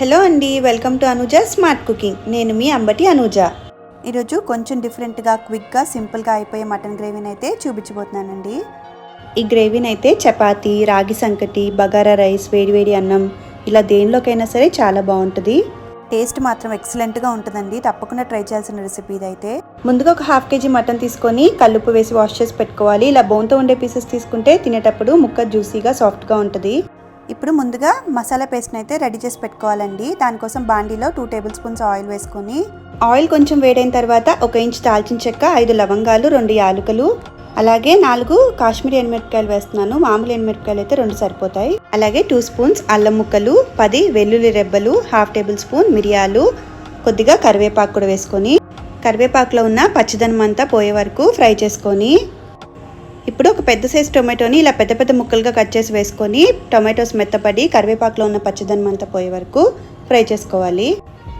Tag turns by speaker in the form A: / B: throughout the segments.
A: Hello అండి welcome to Anuja smart cooking. నేను మీ అంబటి అనుజ. ఈరోజు కొంచెం డిఫరెంట్గా క్విక్గా సింపుల్గా అయిపోయే మటన్ గ్రేవీని అయితే చూపించబోతున్నానండి. ఈ గ్రేవీని అయితే చపాతీ రాగి సంకటి బగారా రైస్ వేడివేడి అన్నం ఇలా దేనిలోకైనా సరే చాలా బాగుంటుంది. టేస్ట్ మాత్రం ఎక్సలెంట్గా ఉంటుందండి. తప్పకుండా ట్రై చేయాల్సిన రెసిపీ ఇదైతే. ముందుగా ఒక హాఫ్ కేజీ మటన్ తీసుకొని కల్లుప్పు వేసి వాష్ చేసి పెట్టుకోవాలి. ఇలా బోన్తో ఉండే పీసెస్ తీసుకుంటే తినేటప్పుడు ముక్క జ్యూసీగా సాఫ్ట్గా ఉంటుంది. ఇప్పుడు ముందుగా మసాలా పేస్ట్ని అయితే రెడీ చేసి పెట్టుకోవాలండి. దానికోసం బాండీలో టూ టేబుల్ స్పూన్స్ ఆయిల్ వేసుకొని ఆయిల్ కొంచెం వేడైన తర్వాత ఒక ఇంచ్ దాల్చిన చెక్క ఐదు లవంగాలు రెండు యాలకులు అలాగే నాలుగు కాశ్మీరీ ఎండుమిరపకాయలు వేస్తున్నాను. మామూలు ఎండుమిరపకాయలు అయితే రెండు సరిపోతాయి. అలాగే టూ స్పూన్స్ అల్లం ముక్కలు పది వెల్లుల్లి రెబ్బలు హాఫ్ టేబుల్ స్పూన్ మిరియాలు కొద్దిగా కరివేపాకు కూడా వేసుకొని కరివేపాకులో ఉన్న పచ్చిదనం అంతా పోయే వరకు ఫ్రై చేసుకొని ఇప్పుడు ఒక పెద్ద సైజ్ టొమాటోని ఇలా పెద్ద పెద్ద ముక్కలుగా కట్ చేసి వేసుకొని టొమాటోస్ మెత్తపడి కరివేపాకులో ఉన్న పచ్చదనం అంతా పోయే వరకు ఫ్రై చేసుకోవాలి.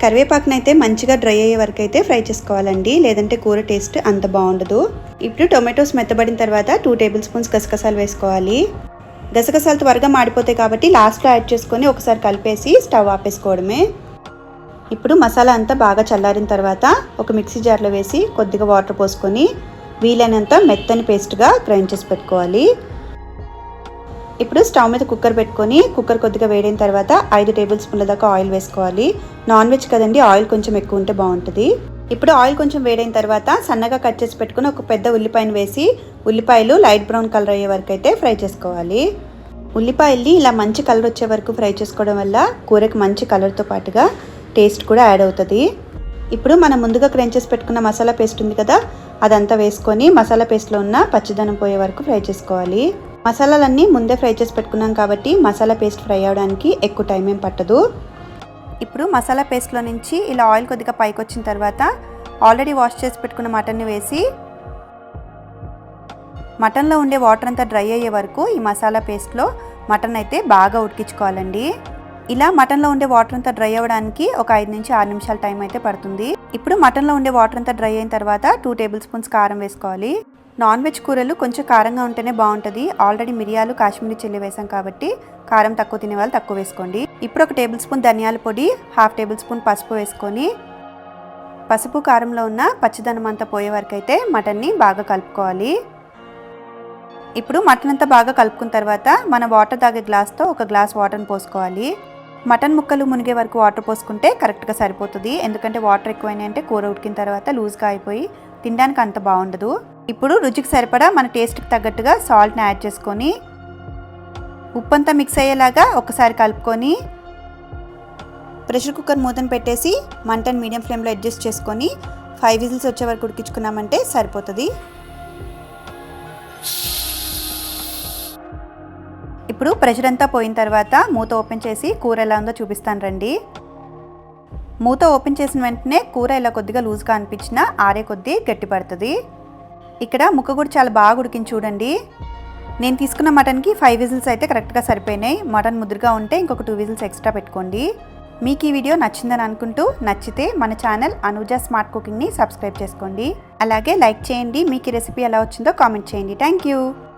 A: కరివేపాకును అయితే మంచిగా డ్రై అయ్యే వరకు అయితే ఫ్రై చేసుకోవాలండి. లేదంటే కూర టేస్ట్ అంత బాగుండదు. ఇప్పుడు టొమాటోస్ మెత్తబడిన తర్వాత టూ టేబుల్ స్పూన్స్ గసగసాలు వేసుకోవాలి. గసగసాలు త్వరగా మాడిపోతాయి కాబట్టి లాస్ట్లో యాడ్ చేసుకొని ఒకసారి కలిపేసి స్టవ్ ఆపేసుకోవడమే. ఇప్పుడు మసాలా అంతా బాగా చల్లారిన తర్వాత ఒక మిక్సీ జార్లో వేసి కొద్దిగా వాటర్ పోసుకొని వీలైనంత మెత్తని పేస్ట్గా గ్రైండ్ చేసి పెట్టుకోవాలి. ఇప్పుడు స్టవ్ మీద కుక్కర్ పెట్టుకొని కుక్కర్ కొద్దిగా వేడైన తర్వాత ఐదు టేబుల్ స్పూన్ల దాకా ఆయిల్ వేసుకోవాలి. నాన్ వెజ్ కదండి ఆయిల్ కొంచెం ఎక్కువ ఉంటే బాగుంటుంది. ఇప్పుడు ఆయిల్ కొంచెం వేడైన తర్వాత సన్నగా కట్ చేసి పెట్టుకుని ఒక పెద్ద ఉల్లిపాయను వేసి ఉల్లిపాయలు లైట్ బ్రౌన్ కలర్ అయ్యే వరకు అయితే ఫ్రై చేసుకోవాలి. ఉల్లిపాయల్ని ఇలా మంచి కలర్ వచ్చే వరకు ఫ్రై చేసుకోవడం వల్ల కూరకి మంచి కలర్తో పాటుగా టేస్ట్ కూడా యాడ్ అవుతుంది. ఇప్పుడు మనం ముందుగా క్రంచెస్ చేసి పెట్టుకున్న మసాలా పేస్ట్ ఉంది కదా అదంతా వేసుకొని మసాలా పేస్ట్లో ఉన్న పచ్చిదనం పోయే వరకు ఫ్రై చేసుకోవాలి. మసాలాలన్నీ ముందే ఫ్రై చేసి పెట్టుకున్నాం కాబట్టి మసాలా పేస్ట్ ఫ్రై అవ్వడానికి ఎక్కువ టైం ఏం పట్టదు. ఇప్పుడు మసాలా పేస్ట్లో నుంచి ఇలా ఆయిల్ కొద్దిగా పైకి వచ్చిన తర్వాత ఆల్రెడీ వాష్ చేసి పెట్టుకున్న మటన్ని వేసి మటన్లో ఉండే వాటర్ అంతా డ్రై అయ్యే వరకు ఈ మసాలా పేస్ట్లో మటన్ అయితే బాగా ఉడికించుకోవాలండి. ఇలా మటన్లో ఉండే వాటర్ అంతా డ్రై అవ్వడానికి ఒక ఐదు నుంచి ఆరు నిమిషాల టైం అయితే పడుతుంది. ఇప్పుడు మటన్లో ఉండే వాటర్ అంతా డ్రై అయిన తర్వాత టూ టేబుల్ స్పూన్స్ కారం వేసుకోవాలి. నాన్ వెజ్ కూరలు కొంచెం కారంగా ఉంటేనే బాగుంటుంది. ఆల్రెడీ మిరియాలు కాశ్మీరీ చిల్లి వేసాం కాబట్టి కారం తక్కువ తినే వాళ్ళు తక్కువ వేసుకోండి. ఇప్పుడు ఒక టేబుల్ స్పూన్ ధనియాల పొడి హాఫ్ టేబుల్ స్పూన్ పసుపు వేసుకొని పసుపు కారంలో ఉన్న పచ్చిదనం అంతా పోయే వరకు అయితే మటన్ని బాగా కలుపుకోవాలి. ఇప్పుడు మటన్ అంతా బాగా కలుపుకున్న తర్వాత మన వాటర్ తాగే గ్లాస్తో ఒక గ్లాస్ వాటర్ని పోసుకోవాలి. మటన్ ముక్కలు మునిగే వరకు వాటర్ పోసుకుంటే కరెక్ట్గా సరిపోతుంది. ఎందుకంటే వాటర్ ఎక్కువైనాయి అంటే కూర ఉడికిన తర్వాత లూజ్గా అయిపోయి తినడానికి అంత బాగుండదు. ఇప్పుడు రుచికి సరిపడా మన టేస్ట్కి తగ్గట్టుగా సాల్ట్ని యాడ్ చేసుకొని ఉప్పు అంతా మిక్స్ అయ్యేలాగా ఒకసారి కలుపుకొని ప్రెషర్ కుక్కర్ మూతను పెట్టేసి మంటను మీడియం ఫ్లేమ్లో అడ్జస్ట్ చేసుకొని ఫైవ్ విజిల్స్ వచ్చే వరకు ఉడికించుకున్నామంటే సరిపోతుంది. ఇప్పుడు ప్రెషర్ అంతా పోయిన తర్వాత మూత ఓపెన్ చేసి కూర ఎలా ఉందో చూపిస్తాను రండి. మూత ఓపెన్ చేసిన వెంటనే కూర ఇలా కొద్దిగా లూజ్గా అనిపించినా ఆరే కొద్దీ గట్టి పడుతుంది. ఇక్కడ ముక్క కూడా చాలా బాగా ఉడికింది చూడండి. నేను తీసుకున్న మటన్కి ఫైవ్ విజిల్స్ అయితే కరెక్ట్గా సరిపోయినాయి. మటన్ ముద్రగా ఉంటే ఇంకొక టూ విజిల్స్ ఎక్స్ట్రా పెట్టుకోండి. మీకు ఈ వీడియో నచ్చిందని అనుకుంటూ నచ్చితే మన ఛానల్ అనుజా స్మార్ట్ కుకింగ్ని సబ్స్క్రైబ్ చేసుకోండి. అలాగే లైక్ చేయండి. మీకు ఈ రెసిపీ ఎలా వచ్చిందో కామెంట్ చేయండి. Thank you.